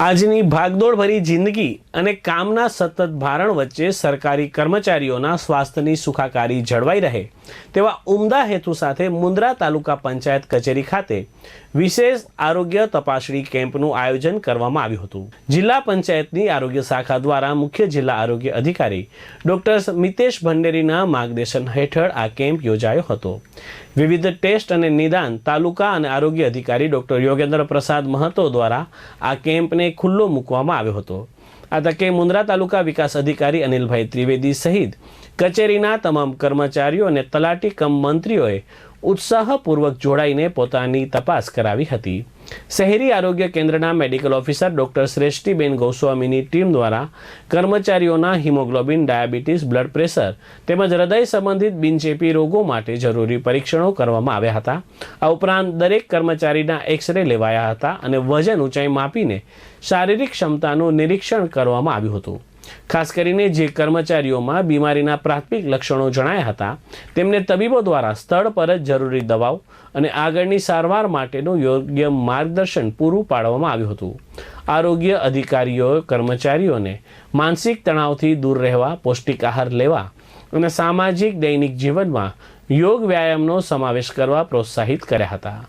આજની ભાગદોડભરી જિંદગી અને કામના સતત ભારણ વચ્ચે સરકારી કર્મચારીઓના સ્વાસ્થ્યની સુખાકારી જળવાઈ રહે તેવા ઉમદા હેતુ સાથે મુન્દ્રા તાલુકા પંચાયત કચેરી ખાતે વિશેષ આરોગ્ય તપાસણી કેમ્પનું આયોજન કરવામાં આવ્યું હતું. જિલ્લા પંચાયતની આરોગ્ય શાખા દ્વારા મુખ્ય જિલ્લા આરોગ્ય અધિકારી ડોક્ટર મિતેશ ભંડેરીના માર્ગદર્શન હેઠળ આ કેમ્પ યોજાયો હતો. વિવિધ ટેસ્ટ અને નિદાન તાલુકા અને આરોગ્ય અધિકારી ડોક્ટર યોગેન્દ્ર પ્રસાદ મહતો દ્વારા આ કેમ્પને ખુલ્લો મૂકવામાં આવ્યો હતો. આ તકે મુન્દ્રા તાલુકા વિકાસ અધિકારી અનિલભાઈ ત્રિવેદી સહિત કચેરીના તમામ કર્મચારીઓ અને તલાટી કમ મંત્રીઓએ ઉત્સાહપૂર્વક જોડાઈને પોતાની તપાસ કરાવી હતી. શહેરી આરોગ્ય કેન્દ્રના મેડિકલ ઓફિસર ડોક્ટર શ્રેષ્ઠીબેન ગોસ્વામીની ટીમ દ્વારા કર્મચારીઓના હિમોગ્લોબિન, ડાયાબિટીસ, બ્લડ પ્રેશર તેમજ હૃદય સંબંધિત બિનચેપી રોગો માટે જરૂરી પરીક્ષણો કરવામાં આવ્યા હતા. આ ઉપરાંત દરેક કર્મચારીના એક્સરે લેવાયા હતા અને વજન ઊંચાઈ માપીને શારીરિક ક્ષમતાનું નિરીક્ષણ કરવામાં આવ્યું હતું. ખાસ કરીને જે કર્મચારીઓમાં બીમારીના પ્રાથમિક લક્ષણો જણાયા હતા, તેમને તબીબો દ્વારા સ્થળ પર જ જરૂરી દવાઓ અને આગળની સારવાર માટેનું યોગ્ય માર્ગદર્શન પૂરું પાડવામાં આવ્યું હતું. આરોગ્ય અધિકારીઓ, કર્મચારીઓને માનસિક તણાવથી દૂર રહેવા, પૌષ્ટિક આહાર લેવા અને સામાજિક દૈનિક જીવનમાં યોગ વ્યાયામનો સમાવેશ કરવા પ્રોત્સાહિત કર્યા હતા.